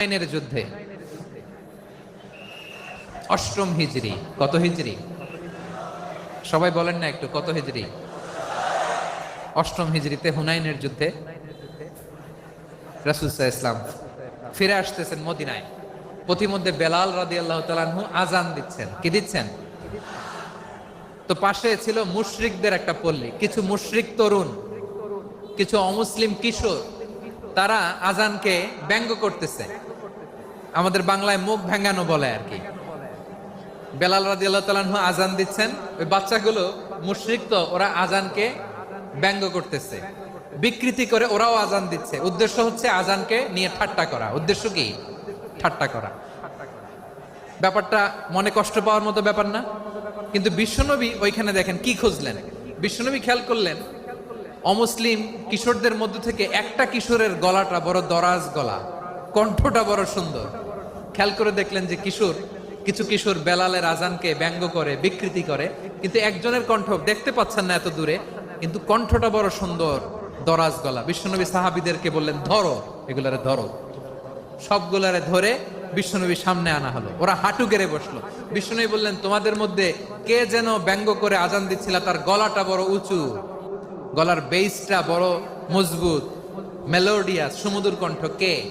হুনাইনের যুদ্ধে। অষ্টম হিজরি। কত হিজরি? সবাই বলেন না একটু, কত হিজরি? অষ্টম হিজরিতে হুনাইনের যুদ্ধে। রাসুলসাহ ইসলাম ফিরে আসতেছেন মদিনায়। পথিমধ্যে বেলাল রাদি আল্লাহ তালানহু আজান দিচ্ছেন। কি দিচ্ছেন? তো পাশে ছিল মুশরিকদের একটা পল্লী। কিছু মুশরিক তরুণ, কিছু অমুসলিম কিশোর, তারা আজানকে ব্যঙ্গ করতেছে। আমাদের বাংলায় মুখ ভেঙ্গানো বলে আর কি। বেলাল রাজি আল্লাহ তালানহু আজান দিচ্ছেন। ওই বাচ্চাগুলো মুশরিক তো, ওরা আজানকে ব্যঙ্গ করতেছে। বিকৃতি করে ওরাও আজান দিচ্ছে। উদ্দেশ্য হচ্ছে আজানকে নিয়ে ঠাট্টা করা। উদ্দেশ্য কি? ঠাট্টা করা। ব্যাপারটা মনে কষ্ট পাওয়ার মতো ব্যাপার না। কিন্তু বিশ্বনবী ওইখানে দেখেন কি খুঁজলেন? বিশ্বনবী খেয়াল করলেন, অমুসলিম কিশোরদের মধ্যে থেকে একটা কিশোরের গলাটা বড় দরাজ গলা। কণ্ঠটা বড় সুন্দর। খেয়াল করে দেখলেন যে কিশোর, কিছু কিশোর বেলালের আজানকে ব্যঙ্গ করে, বিকৃতি করে, কিন্তু একজনের কণ্ঠ দেখতে পাচ্ছেন না এত দূরে, কিন্তু কণ্ঠটা বড় সুন্দর, দরাজ গলা। বিশ্বনবী সাহাবিদেরকে বললেন, ধরো। এগুলারে ধরো। সবগুলারে ধরে বিশ্বনবীর সামনে আনা হলো। ওরা হাঁটু গেড়ে বসল। বিশ্বনবী বললেন, তোমাদের মধ্যে কে যেন ব্যঙ্গ করে আজান দিচ্ছিল, তার গলাটা বড় উঁচু। গলার বেসটা বড় মজবুত মেলোডিয়াস সমুদ্র কণ্ঠ। কে?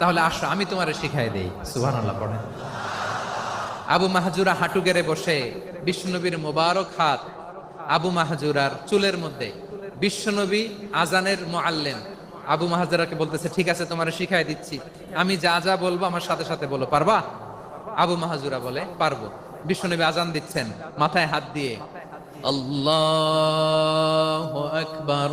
তাহলে আসো, আমি তোমারে শিখাই দেই। সুহান আল্লাহ পড়েন। আবু মাহাজুরা হাঁটু গেড়ে বসে বিশ্বনবীর মোবারক হাত আবু মাহাজুরার চুলের মধ্যে। বিশ্বনবী আজানের মোয়াল্লেম। আবু মাহাজুরাকে বলতেছে, ঠিক আছে, তোমার শিখাই দিচ্ছি। আমি যা যা বলব আমার সাথে সাথে বলো, পারবা? আবু মাহাজুরা বলে, পারব। বিশ্বনবী আজান দিচ্ছেন, মাথায় হাত দিয়ে। আল্লাহ আকবর